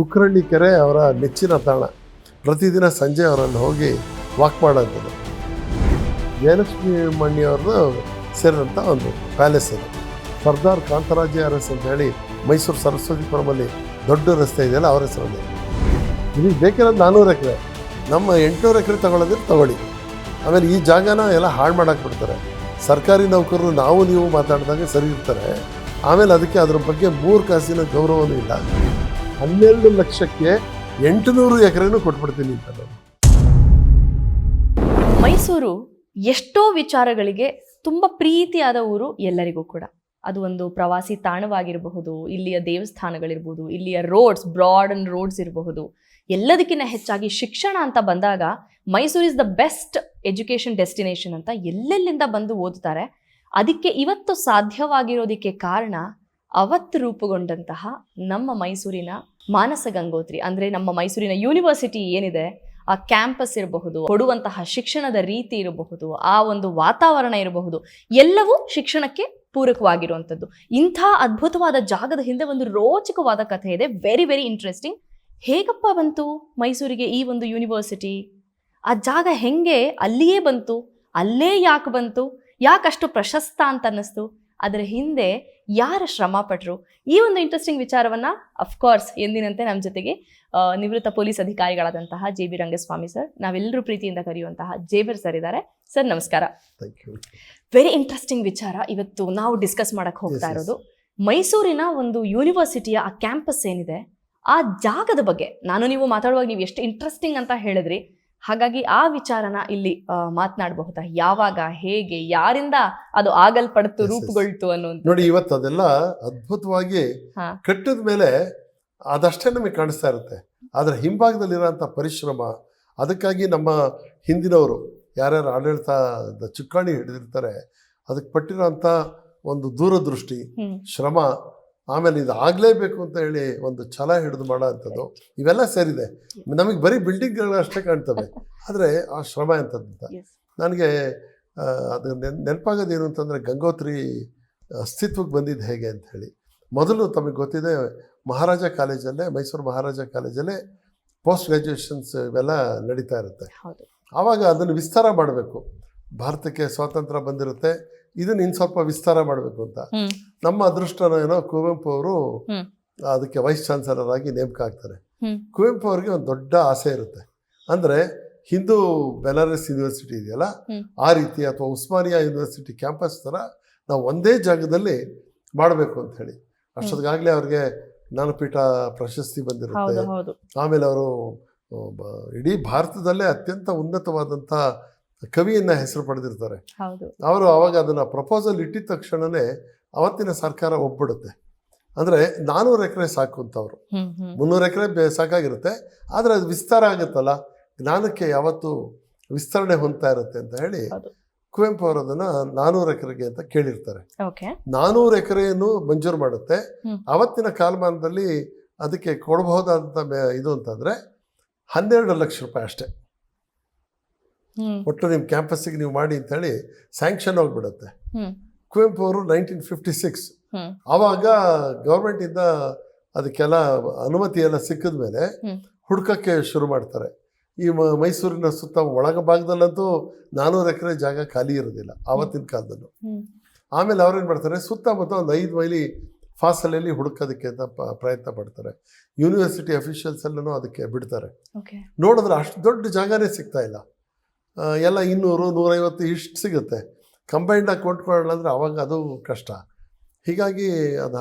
ಕುಕ್ಕರಳ್ಳಿ ಕೆರೆ ಅವರ ನೆಚ್ಚಿನ ತಾಣ. ಪ್ರತಿದಿನ ಸಂಜೆ ಅವರಲ್ಲಿ ಹೋಗಿ ವಾಕ್ ಮಾಡೋಂಥದ್ದು ಜಯಲಕ್ಷ್ಮಿ ಮಣ್ಣಿಯವ್ರದ್ದು ಸೇರಿದಂಥ ಒಂದು ಪ್ಯಾಲೇಸ್ ಅದು. ಸರ್ದಾರ್ ಕಾಂತರಾಜ ಅರಸ್ ಅಂತ ಹೇಳಿ ಮೈಸೂರು ಸರಸ್ವತಿಪುರಮಲ್ಲಿ ದೊಡ್ಡ ರಸ್ತೆ ಇದೆಯಲ್ಲ, ಅವರ ಹೆಸರಲ್ಲಿ. ನಿಮಗೆ ಬೇಕಿರೋದು ನಾನ್ನೂರು ಎಕರೆ. ನಮ್ಮ ಎಂಟುನೂರು ಎಕರೆ ತೊಗೊಳೋದ್ರೆ ತಗೊಳ್ಳಿ. ಆಮೇಲೆ ಈ ಜಾಗನ ಎಲ್ಲ ಹಾಳು ಮಾಡಕ್ಕೆ ಬಿಡ್ತಾರೆ. ಸರ್ಕಾರಿ ನೌಕರರು ನಾವು, ನೀವು ಮಾತಾಡಿದಾಗ ಸರಿ ಇರ್ತಾರೆ. ಆಮೇಲೆ ಅದಕ್ಕೆ ಅದ್ರ ಬಗ್ಗೆ ಮೂರು ಕಾಸಿನ ಗೌರವವೂ ಇಲ್ಲ. ಹನ್ನೆರಡು ಲಕ್ಷಕ್ಕೆ ಎಂಟುನೂರು ಎಕರೆನೂ ಕೊಟ್ಬಿಡ್ತೀನಿ ಅಂತ ಮೈಸೂರು ಎಷ್ಟೋ ವಿಚಾರಗಳಿಗೆ ತುಂಬ ಪ್ರೀತಿಯಾದ ಊರು ಎಲ್ಲರಿಗೂ ಕೂಡ. ಅದು ಒಂದು ಪ್ರವಾಸಿ ತಾಣವಾಗಿರಬಹುದು, ಇಲ್ಲಿಯ ದೇವಸ್ಥಾನಗಳಿರ್ಬೋದು, ಇಲ್ಲಿಯ ರೋಡ್ಸ್ ಬ್ರಾಡ್ ಅಂಡ್ ರೋಡ್ಸ್ ಇರಬಹುದು. ಎಲ್ಲದಕ್ಕಿಂತ ಹೆಚ್ಚಾಗಿ ಶಿಕ್ಷಣ ಅಂತ ಬಂದಾಗ Mysuru is the best education destination ಅಂತ ಎಲ್ಲೆಲ್ಲಿಂದ ಬಂದು ಓದ್ತಾರೆ ಅದಕ್ಕೆ ಇವತ್ತು ಸಾಧ್ಯವಾಗಿರೋದಕ್ಕೆ ಕಾರಣ ಅವತ್ತು ರೂಪುಗೊಂಡಂತಹ ನಮ್ಮ ಮೈಸೂರಿನ ಮಾನಸ ಗಂಗೋತ್ರಿ, ಅಂದರೆ ನಮ್ಮ ಮೈಸೂರಿನ ಯೂನಿವರ್ಸಿಟಿ ಏನಿದೆ, ಆ ಕ್ಯಾಂಪಸ್ ಇರಬಹುದು, ಕೊಡುವಂತಹ ಶಿಕ್ಷಣದ ರೀತಿ ಇರಬಹುದು, ಆ ಒಂದು ವಾತಾವರಣ ಇರಬಹುದು, ಎಲ್ಲವೂ ಶಿಕ್ಷಣಕ್ಕೆ ಪೂರಕವಾಗಿರುವಂಥದ್ದು. ಇಂಥ ಅದ್ಭುತವಾದ ಜಾಗದ ಹಿಂದೆ ಒಂದು ರೋಚಕವಾದ ಕಥೆ ಇದೆ ವೆರಿ ವೆರಿ ಇಂಟ್ರೆಸ್ಟಿಂಗ್ ಹೇಗಪ್ಪ ಬಂತು ಮೈಸೂರಿಗೆ ಈ ಒಂದು ಯೂನಿವರ್ಸಿಟಿ ಆ ಜಾಗ ಹೆಂಗೆ ಅಲ್ಲಿಯೇ ಬಂತು, ಅಲ್ಲೇ ಯಾಕೆ ಬಂತು, ಯಾಕಷ್ಟು ಪ್ರಶಸ್ತ ಅಂತ ಅನ್ನಿಸ್ತು, ಅದರ ಹಿಂದೆ ಯಾರ ಶ್ರಮ ಪಟ್ಟರು ಈ ಒಂದು ಇಂಟ್ರೆಸ್ಟಿಂಗ್ ವಿಚಾರವನ್ನು ಅಫ್ಕೋರ್ಸ್ ಎಂದಿನಂತೆ ನಮ್ಮ ಜೊತೆಗೆ ನಿವೃತ್ತ ಪೊಲೀಸ್ ಅಧಿಕಾರಿಗಳಾದಂತಹ ಜೆ ಬಿ ರಂಗಸ್ವಾಮಿ ಸರ್ ನಾವೆಲ್ಲರೂ ಪ್ರೀತಿಯಿಂದ ಕರೆಯುವಂತಹ ಜೇಬರ್ ಸರ್ ಇದ್ದಾರೆ. ಸರ್ ನಮಸ್ಕಾರ. ವೆರಿ ಇಂಟ್ರೆಸ್ಟಿಂಗ್ ವಿಚಾರ. ಇವತ್ತು ನಾವು ಡಿಸ್ಕಸ್ ಮಾಡಕ್ಕೆ ಹೋಗ್ತಾ. ಇರೋದು. ಮೈಸೂರಿನ ಒಂದು ಯೂನಿವರ್ಸಿಟಿಯ ಆ ಕ್ಯಾಂಪಸ್ ಏನಿದೆ ಆ ಜಾಗದ ಬಗ್ಗೆ. ನಾನು ನೀವು ಮಾತಾಡುವಾಗ ನೀವು ಎಷ್ಟು ಇಂಟ್ರೆಸ್ಟಿಂಗ್ ಅಂತ ಹೇಳಿದ್ರಿ. ಹಾಗಾಗಿ ಆ ವಿಚಾರನ ಇಲ್ಲಿ ಮಾತನಾಡಬಹುದಾ ಯಾವಾಗ ಹೇಗೆ ಯಾರಿಂದ ಅದು ಆಗಲ್ಪಡ್ತು. ರೂಪುಗೊಳ್ತು ಅನ್ನುವಂಥ ನೋಡಿ ಇವತ್ತು ಅದೆಲ್ಲ ಅದ್ಭುತವಾಗಿ. ಕಟ್ಟಿದ ಮೇಲೆ ಅದಷ್ಟೇ ನಮಗೆ ಕಾಣಿಸ್ತಾ ಇರುತ್ತೆ ಆದರೆ ಹಿಂಭಾಗದಲ್ಲಿರೋಂಥ ಪರಿಶ್ರಮ ಅದಕ್ಕಾಗಿ ನಮ್ಮ ಹಿಂದಿನವರು ಯಾರ್ಯಾರು ಆಡಳಿತ ಚುಕ್ಕಾಣಿ ಹಿಡಿದಿರ್ತಾರೆ ಅದಕ್ಕೆ ಪಟ್ಟಿರೋಂಥ ಒಂದು ದೂರದೃಷ್ಟಿ ಶ್ರಮ ಆಮೇಲೆ ಇದು ಆಗಲೇಬೇಕು ಅಂತ ಹೇಳಿ ಒಂದು ಛಲ ಹಿಡಿದು ಮಾಡೋ ಅಂಥದ್ದು ಇವೆಲ್ಲ ಸೇರಿದೆ. ನಮಗೆ ಬರೀ ಬಿಲ್ಡಿಂಗ್ಗಳು ಅಷ್ಟೇ ಕಾಣ್ತವೆ. ಆದರೆ ಆ ಶ್ರಮ Yes. ನನಗೆ ಅದು ನೆನ್ ನೆನಪಾಗೋದೇನು ಅಂತಂದರೆ ಗಂಗೋತ್ರಿ ಅಸ್ತಿತ್ವಕ್ಕೆ ಬಂದಿದ್ದು ಹೇಗೆ ಅಂತ ಹೇಳಿ. ಮೊದಲು ತಮಗೆ ಗೊತ್ತಿದೆ ಮಹಾರಾಜ ಕಾಲೇಜಲ್ಲೇ ಮೈಸೂರು ಮಹಾರಾಜ ಕಾಲೇಜಲ್ಲೇ ಪೋಸ್ಟ್ ಗ್ರ್ಯಾಜುಯೇಷನ್ಸ್ ಇವೆಲ್ಲ ನಡೀತಾ ಇರುತ್ತೆ. ಆವಾಗ ಅದನ್ನು ವಿಸ್ತಾರ ಮಾಡಬೇಕು. ಭಾರತಕ್ಕೆ ಸ್ವಾತಂತ್ರ್ಯ ಬಂದಿರುತ್ತೆ. ಇದನ್ನು ಇನ್ ಸ್ವಲ್ಪ ವಿಸ್ತಾರ ಮಾಡಬೇಕು ಅಂತ. ನಮ್ಮ ಅದೃಷ್ಟನ ಏನೋ ಕುವೆಂಪು ಅವರು ಅದಕ್ಕೆ ವೈಸ್ ಚಾನ್ಸಲರ್ ಆಗಿ ನೇಮಕ ಆಗ್ತಾರೆ. ಕುವೆಂಪು ಅವರಿಗೆ ಒಂದು ದೊಡ್ಡ ಆಸೆ ಇರುತ್ತೆ. ಅಂದ್ರೆ ಹಿಂದೂ ಬೆನಾರಸ್ ಯೂನಿವರ್ಸಿಟಿ ಇದೆಯಲ್ಲ ಆ ರೀತಿ ಅಥವಾ ಉಸ್ಮಾನಿಯಾ ಯೂನಿವರ್ಸಿಟಿ ಕ್ಯಾಂಪಸ್ ಥರ ನಾವು ಒಂದೇ ಜಾಗದಲ್ಲಿ ಮಾಡಬೇಕು ಅಂತ ಹೇಳಿ. ಅಷ್ಟೊತ್ತಿಗಾಗಲೇ ಅವ್ರಿಗೆ ಜ್ಞಾನಪೀಠ ಪ್ರಶಸ್ತಿ ಬಂದಿರುತ್ತೆ. ಆಮೇಲೆ ಅವರು ಇಡೀ ಭಾರತದಲ್ಲೇ ಅತ್ಯಂತ ಉನ್ನತವಾದಂಥ ಕವಿಯನ್ನ ಹೆಸರು ಪಡೆದಿರ್ತಾರೆ. ಅವರು ಅವಾಗ ಅದನ್ನ ಪ್ರಪೋಸಲ್ ಇಟ್ಟಿದ ತಕ್ಷಣನೇ ಅವತ್ತಿನ ಸರ್ಕಾರ ಒಪ್ಪಿಡುತ್ತೆ ಅಂದ್ರೆ ನಾನೂರು ಎಕರೆ ಸಾಕು ಅಂತ ಅವರು. ಮುನ್ನೂರು ಎಕರೆ ಸಾಕಾಗಿರುತ್ತೆ. ಆದರೆ ಅದು ವಿಸ್ತಾರ ಆಗುತ್ತಲ್ಲ? ಜ್ಞಾನಕ್ಕೆ ಯಾವತ್ತು ವಿಸ್ತರಣೆ ಹೊಂದ್ತಾ ಇರುತ್ತೆ ಅಂತ ಹೇಳಿ ಕುವೆಂಪು ಅವರು ಅದನ್ನ ನಾನ್ನೂರು ಎಕರೆಗೆ ಅಂತ ಕೇಳಿರ್ತಾರೆ. ಓಕೆ. ನಾನ್ನೂರು ಎಕರೆಯನ್ನು ಮಂಜೂರು ಮಾಡುತ್ತೆ. ಅವತ್ತಿನ ಕಾಲಮಾನದಲ್ಲಿ ಅದಕ್ಕೆ ಕೊಡಬಹುದಾದಂಥ ಇದು ಅಂತಂದ್ರೆ ಹನ್ನೆರಡು ಲಕ್ಷ ರೂಪಾಯಿ ಅಷ್ಟೇ. ಒಟ್ಟು ನಿಮ್ಮ ಕ್ಯಾಂಪಸ್ಸಿಗೆ ನೀವು ಮಾಡಿ ಅಂತ ಹೇಳಿ ಸ್ಯಾಂಕ್ಷನ್ ಹೋಗ್ಬಿಡುತ್ತೆ. ಕುವೆಂಪು ಅವರು ನೈನ್ಟೀನ್ ಫಿಫ್ಟಿ ಸಿಕ್ಸ್. ಆವಾಗ ಗೌರ್ಮೆಂಟಿಂದ ಅದಕ್ಕೆಲ್ಲ ಅನುಮತಿ ಎಲ್ಲ ಸಿಕ್ಕಿದ ಮೇಲೆ. ಹುಡ್ಕಕ್ಕೆ ಶುರು ಮಾಡ್ತಾರೆ. ಈ ಮೈಸೂರಿನ ಸುತ್ತ ಒಳಗ ಭಾಗದಲ್ಲಂತೂ ನಾನ್ನೂರು ಎಕರೆ ಜಾಗ ಖಾಲಿ ಇರೋದಿಲ್ಲ ಆವತ್ತಿನ ಕಾಲದಲ್ಲೂ. ಆಮೇಲೆ ಅವ್ರೇನು ಮಾಡ್ತಾರೆ ಸುತ್ತಮುತ್ತ ಒಂದು ಐದು ಮೈಲಿ ಫಾಸಲಲ್ಲಿ ಹುಡುಕೋದಕ್ಕೆ ಅಂತ ಪ್ರಯತ್ನ ಪಡ್ತಾರೆ. ಯೂನಿವರ್ಸಿಟಿ ಅಫಿಷಿಯಲ್ಸ್ ಎಲ್ಲನೂ ಅದಕ್ಕೆ ಬಿಡ್ತಾರೆ. ನೋಡಿದ್ರೆ ಅಷ್ಟು ದೊಡ್ಡ ಜಾಗನೇ ಸಿಗ್ತಾ ಇಲ್ಲ. ಎಲ್ಲ ಇನ್ನೂರು ನೂರೈವತ್ತು ಇಷ್ಟು ಸಿಗುತ್ತೆ. ಕಂಬೈಂಡಾಗಿ ಕೊಂಡ್ಕೊಳ್ಳೋಣ ಅಂದರೆ ಅವಾಗ ಅದು ಕಷ್ಟ. ಹೀಗಾಗಿ ಅದು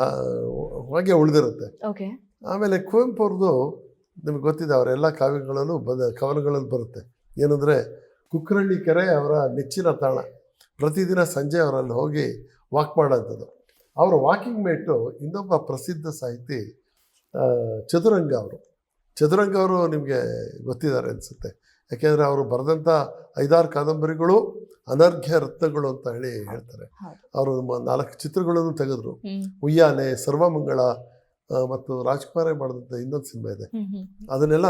ಹಾಗೆ ಉಳಿದಿರುತ್ತೆ. ಓಕೆ ಆಮೇಲೆ ಕುವೆಂಪು ಅವ್ರದ್ದು ನಿಮ್ಗೆ ಗೊತ್ತಿದೆ ಅವರೆಲ್ಲ ಕಾವ್ಯಗಳಲ್ಲೂ ಬಂದ ಕವನಗಳಲ್ಲಿ ಬರುತ್ತೆ. ಏನಂದರೆ ಕುಕ್ಕರಳ್ಳಿ ಕೆರೆ ಅವರ ನೆಚ್ಚಿನ ತಾಣ. ಪ್ರತಿದಿನ ಸಂಜೆ ಅವರಲ್ಲಿ ಹೋಗಿ ವಾಕ್ ಮಾಡೋಂಥದ್ದು ಅವರ ವಾಕಿಂಗ್ ಮೇಟು ಇನ್ನೊಬ್ಬ ಪ್ರಸಿದ್ಧ ಸಾಹಿತಿ ಚದುರಂಗ ಅವರು. ಚದುರಂಗ ಅವರು ನಿಮಗೆ ಗೊತ್ತಿದ್ದಾರೆ ಅನಿಸುತ್ತೆ. ಯಾಕೆಂದರೆ ಅವರು ಬರೆದಂಥ ಐದಾರು ಕಾದಂಬರಿಗಳು ಅನರ್ಘ್ಯ ರತ್ನಗಳು ಅಂತ ಹೇಳಿ ಹೇಳ್ತಾರೆ. ಅವರು ನಾಲ್ಕು ಚಿತ್ರಗಳನ್ನು ತೆಗೆದ್ರು. ಉಯ್ಯಾಲೆ ಸರ್ವಮಂಗಳ ಮತ್ತು ರಾಜ್ಕುಮಾರೇ ಮಾಡಿದಂಥ ಇನ್ನೊಂದು ಸಿನಿಮಾ ಇದೆ. ಅದನ್ನೆಲ್ಲ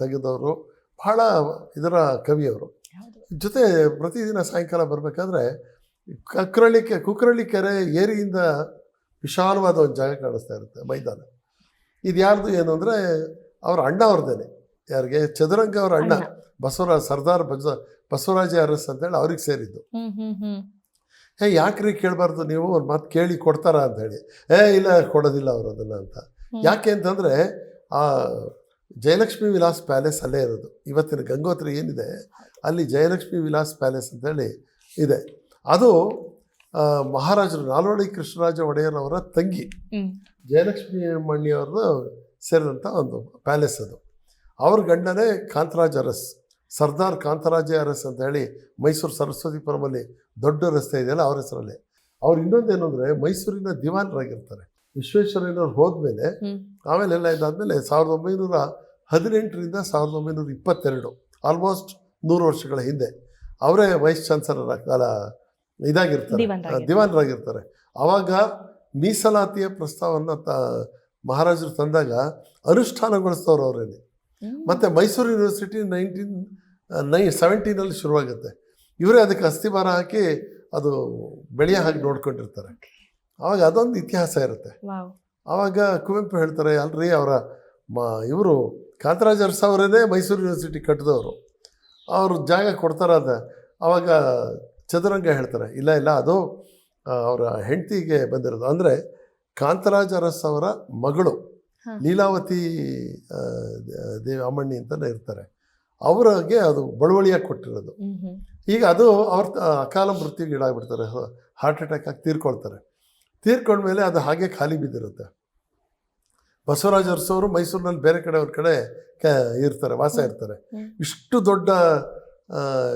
ತೆಗೆದವರು ಬಹಳ ಇದರ ಕವಿಯವರು. ಜೊತೆ ಪ್ರತಿದಿನ ಸಾಯಂಕಾಲ ಬರಬೇಕಾದ್ರೆ ಕಕ್ರಳ್ಳಿ ಕೆ ಕುಕ್ರಳ್ಳಿ ಕೆರೆ ಏರಿಯಿಂದ ವಿಶಾಲವಾದ ಒಂದು ಜಾಗ ಕಾಣಿಸ್ತಾ ಇರುತ್ತೆ ಮೈದಾನ. ಇದು ಯಾರ್ದು ಏನು ಅಂದರೆ ಅವರ ಅಣ್ಣ ಅವ್ರದ್ದೇನೆ. ಯಾರಿಗೆ? ಚದುರಂಗ ಅವ್ರ ಅಣ್ಣ. ಬಸವರಾಜ್ ಸರ್ದಾರ್ ಬಸ ಬಸವರಾಜ ಅರಸ್ ಅಂತೇಳಿ ಅವ್ರಿಗೆ ಸೇರಿದ್ದು. ಏ ಯಾಕ್ರಿ ಕೇಳಬಾರ್ದು ನೀವು? ಒಂದು ಮಾತು ಕೇಳಿ ಕೊಡ್ತಾರ ಅಂತ ಹೇಳಿ. ಏ ಇಲ್ಲ ಕೊಡೋದಿಲ್ಲ ಅವರು ಅದನ್ನು ಅಂತ. ಯಾಕೆ ಅಂತಂದರೆ ಆ ಜಯಲಕ್ಷ್ಮಿ ವಿಲಾಸ್ ಪ್ಯಾಲೇಸ್ ಅಲ್ಲೇ ಇರೋದು. ಇವತ್ತಿನ ಗಂಗೋತ್ರಿ ಏನಿದೆ ಅಲ್ಲಿ ಜಯಲಕ್ಷ್ಮಿ ವಿಲಾಸ್ ಪ್ಯಾಲೇಸ್ ಅಂತೇಳಿ ಇದೆ. ಅದು ಮಹಾರಾಜರು ನಾಲ್ವಡಿ ಕೃಷ್ಣರಾಜ ಒಡೆಯರ್ ಅವರ ತಂಗಿ ಜಯಲಕ್ಷ್ಮಿ ಮಣ್ಣಿಯವ್ರದ್ದು ಸೇರಿದಂಥ ಒಂದು ಪ್ಯಾಲೇಸ್ ಅದು. ಅವ್ರ ಗಂಡನೇ ಕಾಂತರಾಜ್ ಅರಸ್. ಸರ್ದಾರ್ ಕಾಂತರಾಜ ಅರಸ್ ಅಂತ ಹೇಳಿ ಮೈಸೂರು ಸರಸ್ವತಿಪುರಮಲ್ಲಿ ದೊಡ್ಡ ರಸ್ತೆ ಇದೆಯಲ್ಲ ಅವ್ರ ಹೆಸರಲ್ಲಿ. ಅವ್ರು ಇನ್ನೊಂದೇನು ಅಂದರೆ ಮೈಸೂರಿನ ದಿವಾನರಾಗಿರ್ತಾರೆ. ವಿಶ್ವೇಶ್ವರಯ್ಯನವ್ರು ಹೋದ್ಮೇಲೆ ಹ್ಮ್. ಆಮೇಲೆ ಎಲ್ಲ ಇದಾದಮೇಲೆ ಸಾವಿರದ ಒಂಬೈನೂರ ಹದಿನೆಂಟರಿಂದ ಸಾವಿರದ ಒಂಬೈನೂರ ಇಪ್ಪತ್ತೆರಡು ಆಲ್ಮೋಸ್ಟ್ ನೂರು ವರ್ಷಗಳ ಹಿಂದೆ ಅವರೇ ವೈಸ್ ಚಾನ್ಸಲರ್ ಕಾಲ ಇದಾಗಿರ್ತಾರೆ. ದಿವಾನರಾಗಿರ್ತಾರೆ. ಆವಾಗ ಮೀಸಲಾತಿಯ ಪ್ರಸ್ತಾವವನ್ನು ತ ಮಹಾರಾಜರು ತಂದಾಗ ಅನುಷ್ಠಾನಗೊಳಿಸ್ತವ್ರು ಅವರೇನೆ ಹ್ಮ್. ಮತ್ತು ಮೈಸೂರು ಯೂನಿವರ್ಸಿಟಿ ನೈನ್ಟೀನ್ ನೈ ಸೆವೆಂಟೀನಲ್ಲಿ ಶುರುವಾಗುತ್ತೆ. ಇವರೇ ಅದಕ್ಕೆ ಅಸ್ಥಿಭಾರ ಹಾಕಿ ಅದು ಬೆಳೆಯ ಹಾಗೆ ನೋಡ್ಕೊಂಡಿರ್ತಾರೆ. ಆವಾಗ ಅದೊಂದು ಇತಿಹಾಸ ಇರುತ್ತೆ. ಆವಾಗ ಕುವೆಂಪು ಹೇಳ್ತಾರೆ ಅಲ್ರಿ ಅವರ ಮ ಇವರು ಕಾಂತರಾಜ್ ಅರಸ ಅವರೇ ಮೈಸೂರು ಯೂನಿವರ್ಸಿಟಿ ಕಟ್ಟಿದವರು. ಅವರು ಜಾಗ ಕೊಡ್ತಾರ ಅದ ಆವಾಗ ಚದುರಂಗ ಹೇಳ್ತಾರೆ ಇಲ್ಲ ಇಲ್ಲ ಅದು ಅವರ ಹೆಂಡತಿಗೆ ಬಂದಿರೋದು. ಅಂದರೆ ಕಾಂತರಾಜ ಅರಸ್ ಅವರ ಮಗಳು. ಲೀಲಾವತಿ ದೇವಿ ಅಮ್ಮಣ್ಣಿ ಅಂತಲೇ ಇರ್ತಾರೆ. ಅವರಿಗೆ ಅದು ಬಳುವಳಿಯಾಗಿ ಕೊಟ್ಟಿರೋದು. ಈಗ ಅದು ಅವ್ರ ಅಕಾಲ ಅಕಾಲ ಮೃತ್ಯುಗೀಡಾಗ್ಬಿಡ್ತಾರೆ ಹಾರ್ಟ್ ಅಟ್ಯಾಕ್ ಆಗಿ ತೀರ್ಕೊಳ್ತಾರೆ. ತೀರ್ಕೊಂಡ್ಮೇಲೆ ಅದು ಹಾಗೆ ಖಾಲಿ ಬಿದ್ದಿರುತ್ತೆ. ಬಸವರಾಜ ಅರಸವರು ಮೈಸೂರಿನಲ್ಲಿ ಬೇರೆ ಕಡೆ ಅವ್ರ ಕಡೆ ಕ ಇರ್ತಾರೆ ವಾಸ ಇರ್ತಾರೆ. ಇಷ್ಟು ದೊಡ್ಡ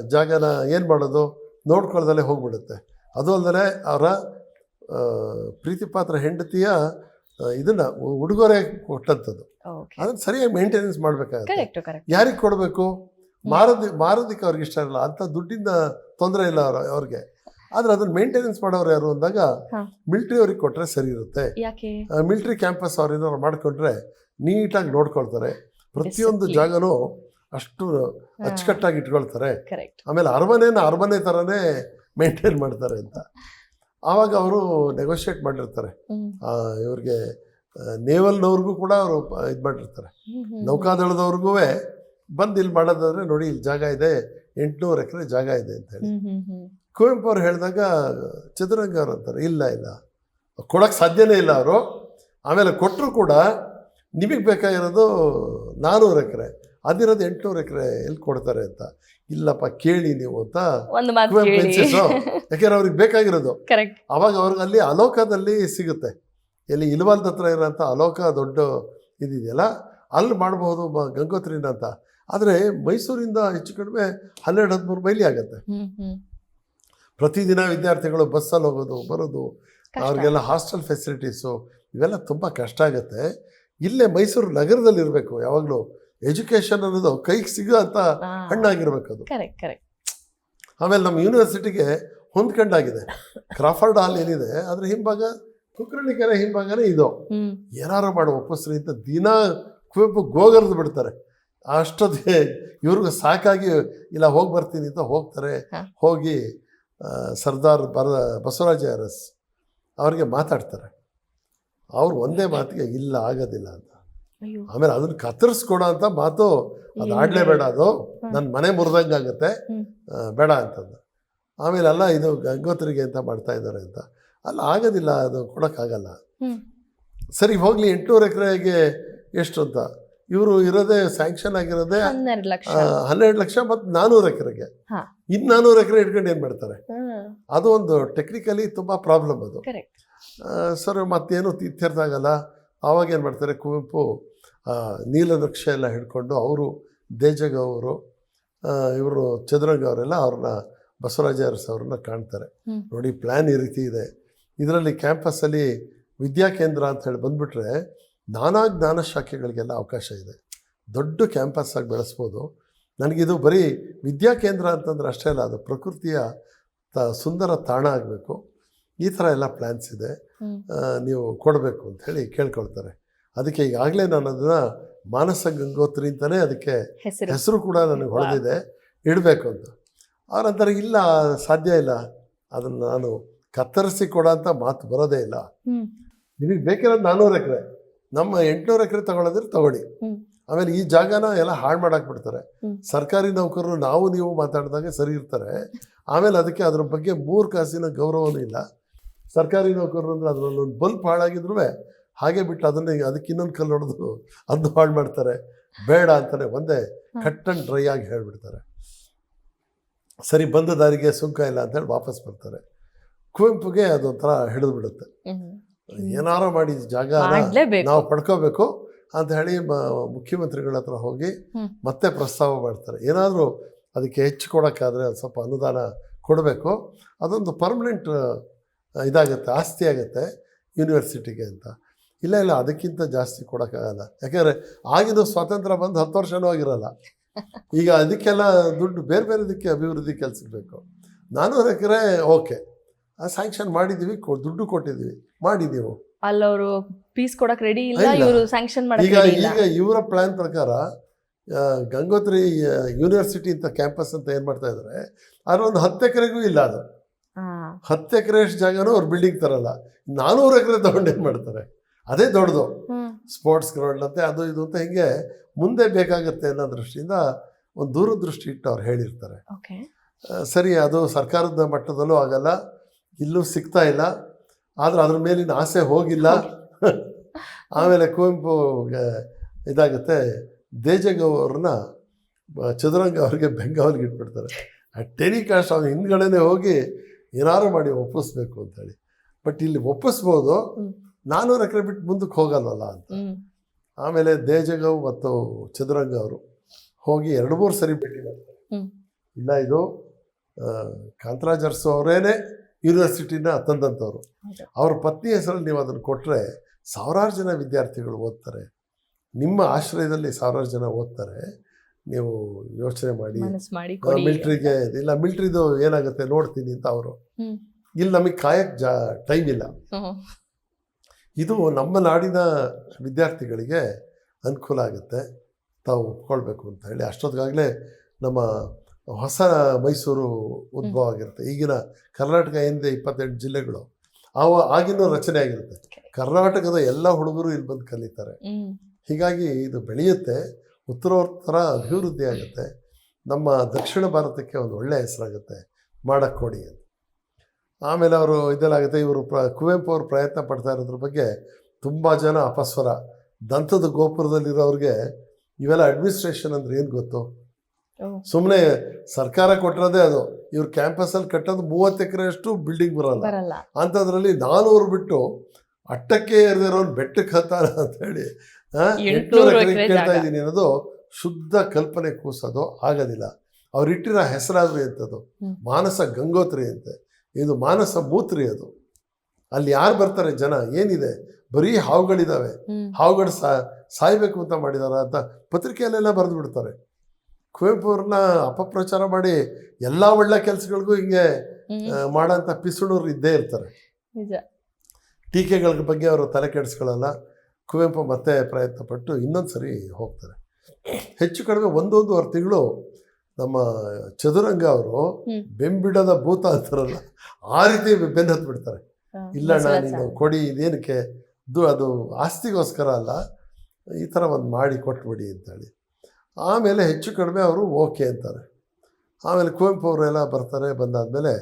ಜಾಗನ ಏನು ಮಾಡೋದು? ನೋಡ್ಕೊಳ್ದಲ್ಲೇ ಹೋಗ್ಬಿಡುತ್ತೆ. ಅದು ಅಲ್ಲದೆ ಅವರ ಆ, ಪ್ರೀತಿಪಾತ್ರ ಹೆಂಡತಿಯ ಇದನ್ನು ಉಡುಗೊರೆ ಕೊಟ್ಟಂಥದ್ದು ಅದನ್ನ ಸರಿಯಾಗಿ ಮೇಂಟೆನೆನ್ಸ್ ಮಾಡಬೇಕಾಗುತ್ತೆ. ಯಾರಿಗೆ ಕೊಡಬೇಕು? ಮಾರೋದಿ ಮಾರೋದಕ್ಕೆ ಅವ್ರಿಗೆ ಇಷ್ಟ ಇರಲ್ಲ ಅಂತ ದುಡ್ಡಿಂದ ತೊಂದರೆ ಇಲ್ಲ ಅವ್ರ ಅವ್ರಿಗೆ. ಆದ್ರೆ ಅದನ್ನ ಮೇಂಟೆನೆನ್ಸ್ ಮಾಡೋರು ಯಾರು ಅಂದಾಗ ಮಿಲಿಟರಿ ಅವ್ರಿಗೆ ಕೊಟ್ಟರೆ ಸರಿ ಇರುತ್ತೆ. ಮಿಲ್ಟ್ರಿ ಕ್ಯಾಂಪಸ್ ಅವ್ರು ಏನಾದ್ರು ಮಾಡಿಕೊಂಡ್ರೆ ನೀಟಾಗಿ ನೋಡ್ಕೊಳ್ತಾರೆ. ಪ್ರತಿಯೊಂದು. ಜಾಗನೂ ಅಷ್ಟು ಅಚ್ಚುಕಟ್ಟಾಗಿ ಇಟ್ಕೊಳ್ತಾರೆ. ಆಮೇಲೆ ಅರಮನೆನ ಅರಮನೆ ತರನೇ ಮೇಂಟೈನ್ ಮಾಡ್ತಾರೆ ಅಂತ. ಆವಾಗ ಅವರು ನೆಗೋಷಿಯೇಟ್ ಮಾಡಿರ್ತಾರೆ. ಇವ್ರಿಗೆ ನೇವಲ್ನವ್ರಿಗೂ ಕೂಡ ಅವರು ಇದು ಮಾಡಿರ್ತಾರೆ. ನೌಕಾದಳದವ್ರಿಗೂ ಬಂದು ಇಲ್ಲಿ ಮಾಡೋದಾದ್ರೆ ನೋಡಿ ಇಲ್ಲಿ ಜಾಗ ಇದೆ ಎಂಟುನೂರು ಎಕರೆ ಜಾಗ ಇದೆ ಅಂತ ಹೇಳಿ. ಕುವೆಂಪು ಅವ್ರು ಹೇಳಿದಾಗ ಚದುರಂಗ ಅವ್ರು ಅಂತಾರೆ ಇಲ್ಲ ಇಲ್ಲ. ಕೊಡೋಕ್ಕೆ ಸಾಧ್ಯನೇ ಇಲ್ಲ ಅವರು. ಆಮೇಲೆ ಕೊಟ್ಟರು ಕೂಡ ನಿಮಗೆ ಬೇಕಾಗಿರೋದು ನಾನ್ನೂರು ಎಕರೆ. ಅದಿರೋದು ಎಂಟುನೂರು ಎಕರೆ ಎಲ್ಲಿ ಕೊಡ್ತಾರೆ ಅಂತ. ಇಲ್ಲಪ್ಪ ಕೇಳಿ ನೀವು ಅಂತ ಒಂದು ಮಾತು ಯಾಕೆಂದ್ರೆ ಅವ್ರಿಗೆ ಬೇಕಾಗಿರೋದು. ಅವಾಗ ಅವ್ರಿಗೆ ಅಲ್ಲಿ ಅಲೋಕದಲ್ಲಿ ಸಿಗುತ್ತೆ. ಎಲ್ಲಿ ಇಲ್ವಾಲ್ದ ಹತ್ರ ಇರೋಂಥ ಅಲೋಕ ದೊಡ್ಡ ಇದಿದೆಯಲ್ಲ ಅಲ್ಲಿ ಮಾಡಬಹುದು ಗಂಗೋತ್ರಿನ ಅಂತ. ಆದರೆ ಮೈಸೂರಿಂದ ಹೆಚ್ಚು ಕಡಿಮೆ ಹನ್ನೆರಡು ಹದಿಮೂರು ಮೈಲಿ ಆಗುತ್ತೆ. ಪ್ರತಿದಿನ ವಿದ್ಯಾರ್ಥಿಗಳು ಬಸ್ಸಲ್ಲಿ ಹೋಗೋದು ಬರೋದು. ಅವ್ರಿಗೆಲ್ಲ ಹಾಸ್ಟೆಲ್ ಫೆಸಿಲಿಟೀಸು ಇವೆಲ್ಲ ತುಂಬ ಕಷ್ಟ ಆಗುತ್ತೆ. ಇಲ್ಲೇ ಮೈಸೂರು ನಗರದಲ್ಲಿ ಇರಬೇಕು ಯಾವಾಗಲೂ. ಎಜುಕೇಷನ್ ಅನ್ನೋದು ಕೈಗೆ ಸಿಗೋ ಅಂತ ಹಣ್ಣಾಗಿರ್ಬೇಕದು. ಅದು ಕರೆಕ್ಟ್ ಕರೆಕ್ಟ್ ಆಮೇಲೆ ನಮ್ಮ ಯೂನಿವರ್ಸಿಟಿಗೆ ಹೊಂದ್ಕೊಂಡಾಗಿದೆ ಕ್ರಾಫರ್ಡ್ ಹಾಲ್ ಏನಿದೆ ಅದ್ರ ಹಿಂಭಾಗ ಕುಕ್ರಳ್ಳಿ ಕೆರೆ ಹಿಂಭಾಗನೇ ಇದು. ಏನಾರು ಮಾಡಿ ಒಪ್ಪಿಸ್ರಿ ಅಂತ ದಿನ ಕುವೆಂಪು ಗೋಗರ್ದು ಬಿಡ್ತಾರೆ. ಅಷ್ಟೊತ್ತಿಗೆ ಇವ್ರಿಗೂ ಸಾಕಾಗಿ ಇಲ್ಲ ಹೋಗಿ ಬರ್ತೀನಿ ಅಂತ ಹೋಗ್ತಾರೆ. ಹೋಗಿ ಸರ್ದಾರ್ ಬರ ಬಸವರಾಜ ಅರಸ್ ಅವ್ರಿಗೆ ಮಾತಾಡ್ತಾರೆ. ಅವ್ರು ಒಂದೇ ಮಾತಿಗೆ ಇಲ್ಲ ಆಗೋದಿಲ್ಲ ಅಂತ. ಆಮೇಲೆ ಅದನ್ನ ಕತ್ತರಿಸ್ಕೊಡ ಅಂತ ಮಾತು ಅದು ಆಡಲೇಬೇಡ ಅದು. ನನ್ನ ಮನೆ ಮುರಿದಂಗೆ ಆಗುತ್ತೆ. ಬೇಡ ಅಂತಂದು. ಆಮೇಲೆ ಅಲ್ಲ ಇದು ಗಂಗೋತ್ರಿಗೆ ಅಂತ ಮಾಡ್ತಾ ಇದ್ದಾರೆ ಅಂತ. ಅಲ್ಲ ಆಗೋದಿಲ್ಲ ಅದು ಕೊಡೋಕ್ಕಾಗಲ್ಲ. ಸರಿ ಹೋಗಲಿ ಎಂಟುನೂರು ಎಕರೆಗೆ ಎಷ್ಟು ಅಂತ. ಇವರು ಇರೋದೇ ಸ್ಯಾಂಕ್ಷನ್ ಆಗಿರೋದೇ ಹನ್ನೆರಡು ಲಕ್ಷ. ಮತ್ತು ನಾನ್ನೂರು ಎಕರೆಗೆ. ಇನ್ನು ನಾನ್ನೂರು ಎಕರೆ ಇಟ್ಕೊಂಡು ಏನು ಮಾಡ್ತಾರೆ? ಅದು ಒಂದು ಟೆಕ್ನಿಕಲಿ ತುಂಬ ಪ್ರಾಬ್ಲಮ್ ಅದು. ಸರ್ ಮತ್ತೇನು ತೀರ್ಥ ಆಗಲ್ಲ ಆವಾಗ ಏನು ಮಾಡ್ತಾರೆ? ಕುವೆಂಪು ನೀಲನಕ್ಷೆ ಎಲ್ಲ ಹಿಡ್ಕೊಂಡು ಅವರು ದೇಜಗ ಅವರು ಇವರು ಚದುರಂಗ ಅವರೆಲ್ಲ ಅವ್ರನ್ನ ಬಸವರಾಜ ಅರಸ್ ಅವ್ರನ್ನ ಕಾಣ್ತಾರೆ. ನೋಡಿ ಪ್ಲ್ಯಾನ್ ಈ ರೀತಿ ಇದೆ. ಇದರಲ್ಲಿ ಕ್ಯಾಂಪಸ್ಸಲ್ಲಿ ವಿದ್ಯಾಕೇಂದ್ರ ಅಂತ ಹೇಳಿ ಬಂದುಬಿಟ್ರೆ ನಾನಾ ಜ್ಞಾನ ಶಾಖೆಗಳಿಗೆಲ್ಲ ಅವಕಾಶ ಇದೆ. ದೊಡ್ಡ ಕ್ಯಾಂಪಸ್ ಆಗಿ ಬೆಳೆಸ್ಬೋದು. ನನಗಿದು ಬರೀ ವಿದ್ಯಾಕೇಂದ್ರ ಅಂತಂದ್ರೆ ಅಷ್ಟೇ ಅಲ್ಲ ಅದು ಪ್ರಕೃತಿಯ ತ ಸುಂದರ ತಾಣ ಆಗಬೇಕು. ಈ ಥರ ಎಲ್ಲ ಪ್ಲ್ಯಾನ್ಸ್ ಇದೆ. ನೀವು ಕೊಡಬೇಕು ಅಂತ ಹೇಳಿ ಕೇಳ್ಕೊಳ್ತಾರೆ. ಅದಕ್ಕೆ ಈಗಾಗಲೇ ನಾನು ಅದನ್ನು ಮಾನಸ ಗಂಗೋತ್ರಿ ಅಂತಲೇ ಅದಕ್ಕೆ ಹೆಸರು. ಕೂಡ ನನಗೆ ಹೊಡೆದಿದೆ ಇಡಬೇಕು ಅಂತ. ಆ ನಂತರ ಇಲ್ಲ ಸಾಧ್ಯ ಇಲ್ಲ. ಅದನ್ನು ನಾನು ಕತ್ತರಿಸಿ ಕೊಡೋ ಅಂತ ಮಾತು ಬರೋದೇ ಇಲ್ಲ. ನಿಮಗೆ ಬೇಕಿರೋದು ನಾನ್ನೂರು ಎಕರೆ. ನಮ್ಮ ಎಂಟುನೂರು ಎಕರೆ ತಗೊಳ್ಳೋದ್ರೆ ತಗೊಳ್ಳಿ. ಆಮೇಲೆ ಈ ಜಾಗನ ಎಲ್ಲ ಹಾಳು ಮಾಡಾಕ್ಬಿಡ್ತಾರೆ. ಬಿಡ್ತಾರೆ ಸರ್ಕಾರಿ ನೌಕರರು ನಾವು ನೀವು ಮಾತಾಡಿದಾಗ ಸರಿ ಇರ್ತಾರೆ. ಆಮೇಲೆ ಅದಕ್ಕೆ ಅದ್ರ ಬಗ್ಗೆ ಮೂರು ಕಾಸಿನ ಗೌರವನೂ ಇಲ್ಲ. ಸರ್ಕಾರಿ ನೌಕರರು ಅಂದರೆ ಅದರಲ್ಲಿ ಒಂದು ಬಲ್ಪ್ ಹಾಳಾಗಿದ್ರು ಹಾಗೆ ಬಿಟ್ಟು ಅದನ್ನೇ ಅದಕ್ಕೆ ಇನ್ನೊಂದು ಕಲ್ಲು ಹೊಡೆದು ಅದನ್ನು ಹಾಳು ಮಾಡ್ತಾರೆ. ಬೇಡ ಅಂತಾನೆ ಒಂದೇ. ಕಟ್ ಅಂಡ್ ಡ್ರೈ ಆಗಿ ಹೇಳಿಬಿಡ್ತಾರೆ. ಸರಿ ಬಂದ ದಾರಿಗೆ ಸುಂಕ ಇಲ್ಲ ಅಂತೇಳಿ ವಾಪಸ್ ಬರ್ತಾರೆ. ಕುವೆಂಪುಗೆ ಅದೊಂಥರ ಹಿಡಿದು ಬಿಡುತ್ತೆ. ಏನಾರೋ ಮಾಡಿ ಜಾಗ ನಾವು ಪಡ್ಕೋಬೇಕು ಅಂತ ಹೇಳಿ ಮುಖ್ಯಮಂತ್ರಿಗಳ ಹತ್ರ ಹೋಗಿ ಮತ್ತೆ ಪ್ರಸ್ತಾವ ಮಾಡ್ತಾರೆ. ಏನಾದರೂ ಅದಕ್ಕೆ ಹೆಚ್ಚು ಕೊಡೋಕ್ಕಾದರೆ ಅದು ಸ್ವಲ್ಪ ಅನುದಾನ ಕೊಡಬೇಕು. ಅದೊಂದು ಪರ್ಮನೆಂಟ್ ಇದಾಗುತ್ತೆ ಆಸ್ತಿ ಆಗುತ್ತೆ ಯೂನಿವರ್ಸಿಟಿಗೆ ಅಂತ. ಇಲ್ಲ ಇಲ್ಲ ಅದಕ್ಕಿಂತ ಜಾಸ್ತಿ ಕೊಡೋಕ್ಕಾಗಲ್ಲ. ಯಾಕಂದರೆ ಆಗಿನ ಸ್ವಾತಂತ್ರ್ಯ ಬಂದು ಹತ್ತು ವರ್ಷನೂ ಆಗಿರಲ್ಲ. ಈಗ ಅದಕ್ಕೆಲ್ಲ ದುಡ್ಡು ಬೇರೆ ಬೇರೆ ಇದಕ್ಕೆ ಅಭಿವೃದ್ಧಿ ಕೆಲಸಕ್ಕೆ ಬೇಕು. ನಾನು ಎಕರೆ ಓಕೆ. ಸ್ಯಾಂಕ್ಷನ್ ಮಾಡಿದ್ದೀವಿ ಕೊ ದುಡ್ಡು ಕೊಟ್ಟಿದ್ದೀವಿ. ಮಾಡಿ ನೀವು ಅಲ್ಲವರು ಪೀಸ್ ಕೊಡಕ್ಕೆ ರೆಡಿ ಇಲ್ಲ. ಇವರು ಸ್ಯಾಂಕ್ಷನ್ ಮಾಡಿ ಈಗ ಈಗ ಇವರ ಪ್ಲ್ಯಾನ್ ಪ್ರಕಾರ ಗಂಗೋತ್ರಿ ಯೂನಿವರ್ಸಿಟಿ ಅಂತ ಕ್ಯಾಂಪಸ್ ಅಂತ ಏನು ಮಾಡ್ತಾ ಇದ್ದಾರೆ ಅದರೊಂದು ಹತ್ತು ಎಕರೆಗೂ ಇಲ್ಲ ಅದು. ಹತ್ತು ಎಕರೆ ಅಷ್ಟು ಜಾಗನೂ ಅವ್ರು ಬಿಲ್ಡಿಂಗ್ ತರಲ್ಲ. ನಾನ್ನೂರು ಎಕರೆ ತಗೊಂಡು ಏನು ಮಾಡ್ತಾರೆ? ಅದೇ ದೊಡ್ಡದು. ಸ್ಪೋರ್ಟ್ಸ್ ಗ್ರೌಂಡ್ ಅಂತೆ ಅದು ಇದು ಅಂತ ಹಿಂಗೆ ಮುಂದೆ ಬೇಕಾಗುತ್ತೆ ಅನ್ನೋ ದೃಷ್ಟಿಯಿಂದ ಒಂದು ದೂರದೃಷ್ಟಿ ಇಟ್ಟು ಅವ್ರು ಹೇಳಿರ್ತಾರೆ. ಸರಿ ಅದು ಸರ್ಕಾರದ ಮಟ್ಟದಲ್ಲೂ ಆಗಲ್ಲ ಇಲ್ಲೂ ಸಿಗ್ತಾ ಇಲ್ಲ ಆದರೆ ಅದ್ರ ಮೇಲಿನ ಆಸೆ ಹೋಗಿಲ್ಲ. ಆಮೇಲೆ ಕುವೆಂಪು ಇದಾಗುತ್ತೆ ದೇಜಗೌ ಅವ್ರನ್ನ ಚದುರಂಗ ಅವ್ರಿಗೆ ಬೆಂಗಾವಲ್ಗೆ ಇಟ್ಬಿಡ್ತಾರೆ. ಆ ಟೆಲಿಕಾಸ್ಟ್ ಅವ್ರ ಅವ್ನ ಹಿಂದ್ಗಡೆನೆ ಹೋಗಿ ಏನಾರು ಮಾಡಿ ಒಪ್ಪಿಸ್ಬೇಕು ಅಂತೇಳಿ ಬಟ್ ಇಲ್ಲಿ ಒಪ್ಪಿಸ್ಬೋದು. ನಾನ್ನೂರು ಎಕರೆ ಬಿಟ್ಟು ಮುಂದಕ್ಕೆ ಹೋಗಲ್ವಲ್ಲ ಅಂತ. ಆಮೇಲೆ ದೇಜಗೌ ಮತ್ತು ಚದುರಂಗ ಅವರು ಹೋಗಿ ಎರಡು ಮೂರು ಸರಿ ಭೇಟಿ ಮಾಡ್ತಾರೆ. ಇಲ್ಲ ಇದು ಕಾಂತರಾಜರ್ಸು ಕಾಂತರಾಜ್ ಅರಸು ಅವರೇನೆ ಯೂನಿವರ್ಸಿಟಿನ ತಂದಂಥವ್ರು. ಅವ್ರ ಪತ್ನಿ ಹೆಸರಲ್ಲಿ ನೀವು ಅದನ್ನು ಕೊಟ್ಟರೆ ಸಾವಿರಾರು ಜನ ವಿದ್ಯಾರ್ಥಿಗಳು ಓದ್ತಾರೆ. ನಿಮ್ಮ ಆಶ್ರಯದಲ್ಲಿ ಸಾವಿರಾರು ಜನ ಓದ್ತಾರೆ. ನೀವು ಯೋಚನೆ ಮಾಡಿ ಮಿಲ್ಟ್ರಿಗೆ ಇಲ್ಲ ಮಿಲ್ಟ್ರಿದು ಏನಾಗುತ್ತೆ ನೋಡ್ತೀನಿ ಅಂತ ಅವರು. ಇಲ್ಲಿ ನಮಗೆ ಕಾಯಕ್ಕೆ ಜಾ ಟೈಮ್ ಇಲ್ಲ. ಇದು ನಮ್ಮ ನಾಡಿನ ವಿದ್ಯಾರ್ಥಿಗಳಿಗೆ ಅನುಕೂಲ ಆಗುತ್ತೆ. ತಾವು ಒಪ್ಕೊಳ್ಬೇಕು ಅಂತ ಹೇಳಿ ಅಷ್ಟೊತ್ತಿಗಾಗಲೇ ನಮ್ಮ ಹೊಸ ಮೈಸೂರು ಉದ್ಭವ ಆಗಿರುತ್ತೆ. ಈಗಿನ ಕರ್ನಾಟಕ ಹಿಂದೆ ಇಪ್ಪತ್ತೆಂಟು ಜಿಲ್ಲೆಗಳು ಅವ ಆಗಿನ ರಚನೆ ಆಗಿರುತ್ತೆ. ಕರ್ನಾಟಕದ ಎಲ್ಲ ಹುಡುಗರು ಇಲ್ಲಿ ಬಂದು ಕಲಿತಾರೆ. ಹೀಗಾಗಿ ಇದು ಬೆಳೆಯುತ್ತೆ. ಉತ್ತರೋತ್ತರ ಅಭಿವೃದ್ಧಿ ಆಗುತ್ತೆ. ನಮ್ಮ ದಕ್ಷಿಣ ಭಾರತಕ್ಕೆ ಒಂದು ಒಳ್ಳೆಯ ಹೆಸರಾಗುತ್ತೆ. ಮಾಡಕ್ಕೆ ಕೊಡಿ ಅಂತ. ಆಮೇಲೆ ಅವರು ಇದೆಲ್ಲಾಗುತ್ತೆ ಇವರು ಪ್ರ ಕುವೆಂಪು ಅವರು ಪ್ರಯತ್ನ ಪಡ್ತಾ ಇರೋದ್ರ ಬಗ್ಗೆ ತುಂಬ ಜನ ಅಪಸ್ವರ. ದಂತದ ಗೋಪುರದಲ್ಲಿರೋರಿಗೆ ಇವೆಲ್ಲ ಅಡ್ಮಿನಿಸ್ಟ್ರೇಷನ್ ಅಂದ್ರೆ ಏನು ಗೊತ್ತು? ಸುಮ್ಮನೆ ಸರ್ಕಾರ ಕೊಟ್ಟಿರೋದೇ ಅದು. ಇವ್ರ ಕ್ಯಾಂಪಸಲ್ಲಿ ಕಟ್ಟೋದು ಮೂವತ್ತು ಎಕರೆಯಷ್ಟು ಬಿಲ್ಡಿಂಗ್ ಬರಲ್ಲ. ಅಂಥದ್ರಲ್ಲಿ ನಾನೂರು ಬಿಟ್ಟು ಅಟ್ಟಕ್ಕೆ ಏರಿದಿರೋನು ಬೆಟ್ಟಕ್ಕೆ ಹತ್ತಾರ ಅಂತ ಹೇಳಿ ಎಂಟ್ನೂರು ಎಕರೆ ಕೇಳ್ತಾ ಇದ್ದೀನಿ ಅನ್ನೋದು ಶುದ್ಧ ಕಲ್ಪನೆ ಕೂಸೋದು. ಆಗೋದಿಲ್ಲ ಅವ್ರಿಟ್ಟಿರೋ ಹೆಸರಾದ್ರಿ ಅಂತದ್ದು. ಮಾನಸ ಗಂಗೋತ್ರಿ ಅಂತೆ. ಇದು ಮಾನಸ ಮೂತ್ರಿ ಅದು. ಅಲ್ಲಿ ಯಾರು ಬರ್ತಾರೆ ಜನ? ಏನಿದೆ? ಬರೀ ಹಾವುಗಳಿದಾವೆ. ಹ್ಮ್. ಹಾವುಗಳು ಸಾ ಸಾಯ್ಬೇಕು ಅಂತ ಮಾಡಿದಾರ ಅಂತ ಪತ್ರಿಕೆಯಲ್ಲೆಲ್ಲ ಬರೆದು ಬಿಡ್ತಾರೆ. ಕುವೆಂಪು ಅವ್ರನ್ನ ಅಪಪ್ರಚಾರ ಮಾಡಿ ಎಲ್ಲ ಒಳ್ಳೆ ಕೆಲಸಗಳಿಗೂ ಹಿಂಗೆ ಮಾಡೋಂಥ ಪಿಸುಣರು ಇದ್ದೇ ಇರ್ತಾರೆ. ಟೀಕೆಗಳ ಬಗ್ಗೆ ಅವರು ತಲೆ ಕೆಡಿಸ್ಕೊಳ್ಳಲ್ಲ. ಕುವೆಂಪು ಮತ್ತೆ ಪ್ರಯತ್ನ ಪಟ್ಟು ಇನ್ನೊಂದು ಸರಿ ಹೋಗ್ತಾರೆ. ಹೆಚ್ಚು ಕಡಿಮೆ ಒಂದೊಂದುವರೆ ತಿಂಗಳು ನಮ್ಮ ಚದುರಂಗ ಅವರು ಬೆಂಬಿಡದ ಭೂತ ಅಂತಾರಲ್ಲ ಆ ರೀತಿ ಬೆನ್ನು ಹತ್ತು ಬಿಡ್ತಾರೆ ಇಲ್ಲ ನೀನು ಕೊಡಿ ಇದೇನಕ್ಕೆ ಇದು ಅದು ಆಸ್ತಿಗೋಸ್ಕರ ಅಲ್ಲ ಈ ಥರ ಒಂದು ಮಾಡಿ ಕೊಟ್ಬಿಡಿ ಅಂತೇಳಿ. ಆಮೇಲೆ ಹೆಚ್ಚು ಕಡಿಮೆ ಅವರು ಓಕೆ ಅಂತಾರೆ. ಆಮೇಲೆ ಕುವೆಂಪು ಅವರೆಲ್ಲ ಬರ್ತಾರೆ ಬಂದಾದಮೇಲೆ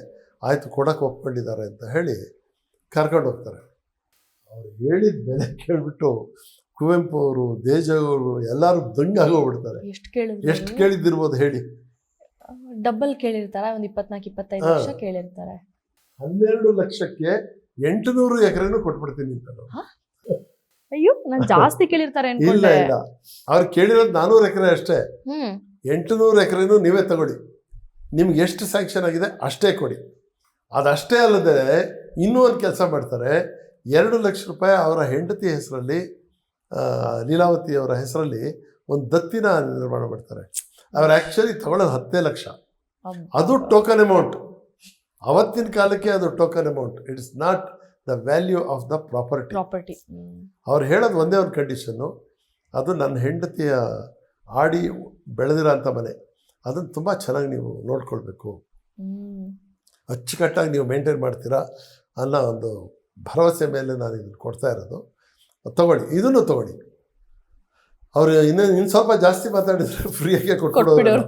ಆಯಿತು ಕೊಡೋಕೆ ಒಪ್ಕೊಂಡಿದ್ದಾರೆ ಅಂತ ಹೇಳಿ ಕರ್ಕೊಂಡು ಹೋಗ್ತಾರೆ. ಅವ್ರು ಹೇಳಿದ ಬೆಲೆ ಕೇಳಿಬಿಟ್ಟು ಕುವೆಂಪು ಅವರು ದೇಜವರು ಎಲ್ಲರೂ ದಂಗಾಗೋಗ್ಬಿಡ್ತಾರೆ ಎಷ್ಟು ಕೇಳಿದ್ದಿರ್ಬೋದು ಹೇಳಿ. ಡಬಲ್ ಕೇಳಿರ್ತಾರೆ? ಒಂದು ಇಪ್ಪತ್ನಾಲ್ಕು ಇಪ್ಪತ್ತೈದು ಹಾ. ಲಕ್ಷ ಕೇಳಿರ್ತಾರೆ. ಹನ್ನೆರಡು ಲಕ್ಷಕ್ಕೆ ಎಂಟುನೂರು ಎಕರೆನೂ ಕೊಟ್ಬಿಡ್ತೀನಿ ಅಂತ ಅಯ್ಯೋ ನಾನು ಜಾಸ್ತಿ ಕೇಳಿರ್ತಾರೆ ಇಲ್ಲ ಅನ್ಕೊಂಡೆ. ಇಲ್ಲ. ಅವ್ರು ಕೇಳಿರೋದು ನಾನ್ನೂರು ಎಕರೆ ಅಷ್ಟೇ. ಹ್ಮ್. ಎಂಟುನೂರು ಎಕರೆನೂ ನೀವೇ ತಗೊಳ್ಳಿ. ನಿಮ್ಗೆ ಎಷ್ಟು ಸ್ಯಾಂಕ್ಷನ್ ಆಗಿದೆ ಅಷ್ಟೇ ಕೊಡಿ. ಅದಷ್ಟೇ ಅಲ್ಲದೆ ಇನ್ನೂ ಒಂದು ಕೆಲಸ ಮಾಡ್ತಾರೆ. ಎರಡು ಲಕ್ಷ ರೂಪಾಯಿ ಅವರ ಹೆಂಡತಿ ಹೆಸರಲ್ಲಿ ಲೀಲಾವತಿ ಅವರ ಹೆಸರಲ್ಲಿ ಒಂದು ದತ್ತಿನ ನಿರ್ಮಾಣ ಮಾಡ್ತಾರೆ. ಅವ್ರು ಆ್ಯಕ್ಚುಲಿ ತಗೊಳ್ಳೋದು ಹತ್ತೇ ಲಕ್ಷ. ಅದು ಟೋಕನ್ ಅಮೌಂಟ್ ಅವತ್ತಿನ ಕಾಲಕ್ಕೆ ಅದು token amount it's not the value of the property property ಅವ್ರು ಹೇಳೋದು ಒಂದೇ ಒಂದು ಕಂಡೀಷನ್ನು ಅದು ನನ್ನ ಹೆಂಡತಿಯ ಆಡಿ ಬೆಳೆದಿರೋ ಅಂಥ ಮನೆ. ಅದನ್ನು ತುಂಬ ಚೆನ್ನಾಗಿ ನೀವು ನೋಡ್ಕೊಳ್ಬೇಕು. ಅಚ್ಚುಕಟ್ಟಾಗಿ ನೀವು ಮೇಂಟೈನ್ ಮಾಡ್ತೀರಾ ಅನ್ನೋ ಒಂದು ಭರವಸೆ ಮೇಲೆ ನಾನು ಇದನ್ನು ಕೊಡ್ತಾ ಇರೋದು. ತಗೊಳ್ಳಿ. ಇದನ್ನು ತಗೊಳ್ಳಿ. ಅವರು ಇನ್ನೂ ಇನ್ನು ಸ್ವಲ್ಪ ಜಾಸ್ತಿ ಮಾತಾಡಿದ್ರೆ ಫ್ರೀಯಾಗೆ ಕೊಟ್ಬಿಡೋರು.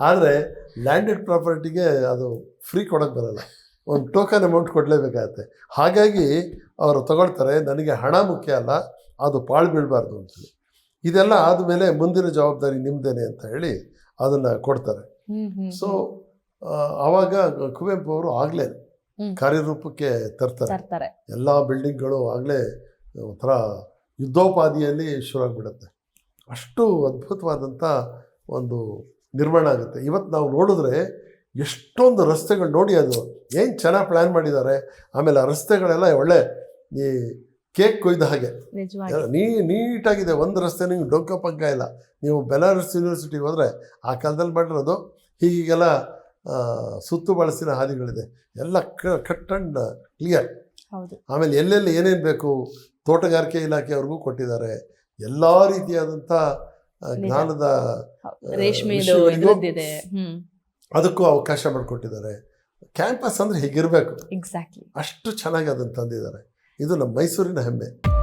ಆದರೆ ಲ್ಯಾಂಡೆಡ್ ಪ್ರಾಪರ್ಟಿಗೆ ಅದು ಫ್ರೀ ಕೊಡೋಕ್ಕೆ ಬರಲ್ಲ. ಒಂದು ಟೋಕನ್ ಅಮೌಂಟ್ ಕೊಡಲೇಬೇಕಾಗತ್ತೆ. ಹಾಗಾಗಿ ಅವರು ತಗೊಳ್ತಾರೆ ನನಗೆ ಹಣ ಮುಖ್ಯ ಅಲ್ಲ ಅದು ಪಾಳು ಬೀಳಬಾರ್ದು ಅಂತೇಳಿ. ಇದೆಲ್ಲ ಆದಮೇಲೆ ಮುಂದಿನ ಜವಾಬ್ದಾರಿ ನಿಮ್ಮದೇನೆ ಅಂತ ಹೇಳಿ ಅದನ್ನು ಕೊಡ್ತಾರೆ. ಸೊ ಆವಾಗ ಕುವೆಂಪು ಅವರು ಆಗಲೇ ಕಾರ್ಯರೂಪಕ್ಕೆ ತರ್ತಾರೆ. ಎಲ್ಲ ಬಿಲ್ಡಿಂಗ್ಗಳು ಆಗಲೇ ಒಂಥರ ಯುದ್ಧೋಪಾದಿಯಲ್ಲಿ ಶುರುವಾಗಿಬಿಡುತ್ತೆ ಅಷ್ಟು ಅದ್ಭುತವಾದಂಥ ಒಂದು ನಿರ್ಮಾಣ ಆಗುತ್ತೆ. ಇವತ್ತು ನಾವು ನೋಡಿದ್ರೆ ಎಷ್ಟೊಂದು ರಸ್ತೆಗಳು ನೋಡಿ ಅದು ಏನು ಚೆನ್ನಾಗಿ ಪ್ಲ್ಯಾನ್ ಮಾಡಿದ್ದಾರೆ ಆಮೇಲೆ ಆ ರಸ್ತೆಗಳೆಲ್ಲ ಒಳ್ಳೆ ಈ ಕೇಕ್ ಕೊಯ್ದ ಹಾಗೆ. ನೀ ನೀಟಾಗಿದೆ ಒಂದು ರಸ್ತೆ ನಿಮ್ಗೆ ಡೊಂಕ ಪಂಕ ಇಲ್ಲ. ನೀವು ಬೆಲಾರಸ್ ಯೂನಿವರ್ಸಿಟಿಗೆ ಹೋದರೆ ಆ ಕಾಲದಲ್ಲಿ ಮಾಡಿರೋದು ಹೀಗೀಗೆಲ್ಲ ಸುತ್ತು ಬಳಸಿನ ಹಾದಿಗಳಿದೆ. ಎಲ್ಲ ಕಟ್ ಆ್ಯಂಡ್ ಕ್ಲಿಯರ್ ಆಮೇಲೆ ಎಲ್ಲೆಲ್ಲಿ ಏನೇನು ಬೇಕು ತೋಟಗಾರಿಕೆ ಇಲಾಖೆಯವ್ರಿಗೂ ಕೊಟ್ಟಿದ್ದಾರೆ. ಎಲ್ಲ ರೀತಿಯಾದಂಥ. ಜ್ಞಾನದ ರೇಷ್ಮೆ ಅದಕ್ಕೂ ಅವಕಾಶ ಮಾಡಿಕೊಟ್ಟಿದ್ದಾರೆ. ಕ್ಯಾಂಪಸ್ ಅಂದ್ರೆ ಹೀಗಿರ್ಬೇಕು. ಎಕ್ಸಾಕ್ಟ್ಲಿ ಅಷ್ಟು ಚೆನ್ನಾಗಿ ಅದನ್ನು ತಂದಿದ್ದಾರೆ. ಇದು ನಮ್ಮ ಮೈಸೂರಿನ ಹೆಮ್ಮೆ.